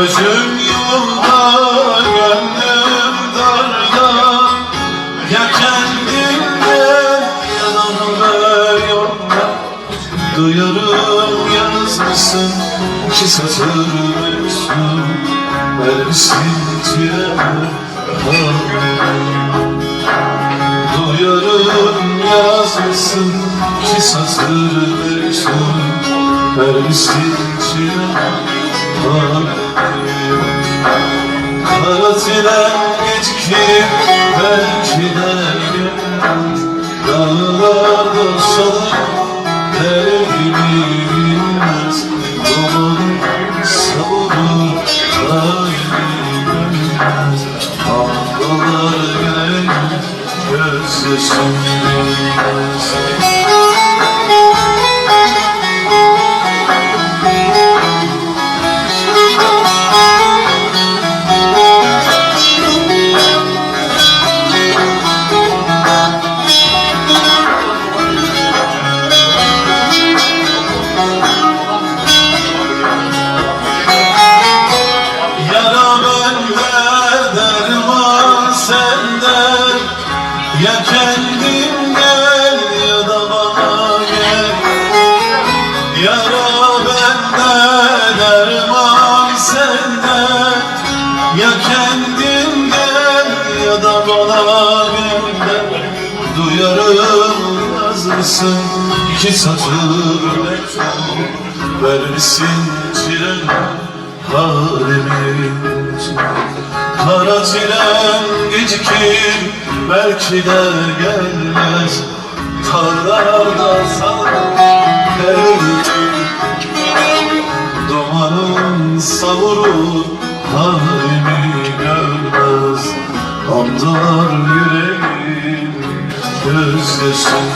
Gözüm yolda, gönlüm darda. Ya kendimden yanımda yolda Duyarım yalnızmışsın ki satırmışsın. Vermişsin tiyeme Duyarım yazmışsın ki satırmışsın. Vermişsin tiyeme Thank you. Kara tren belki de Dağlarda Derimi bilmez Dumanı savurur Daimi bilmez Gözyaşım Ya kendin gel ya da bana gel. Yara bende derman sende. Ya kendin gel ya da bana gel. Duyarım yazmışsın iki satır Vermişsin trene halimiz. Kara tren gecikir belki de gelmez. Tarlarda salır Dumanın savurur halimi görmez. Hamzalar yüreğim gözyaşım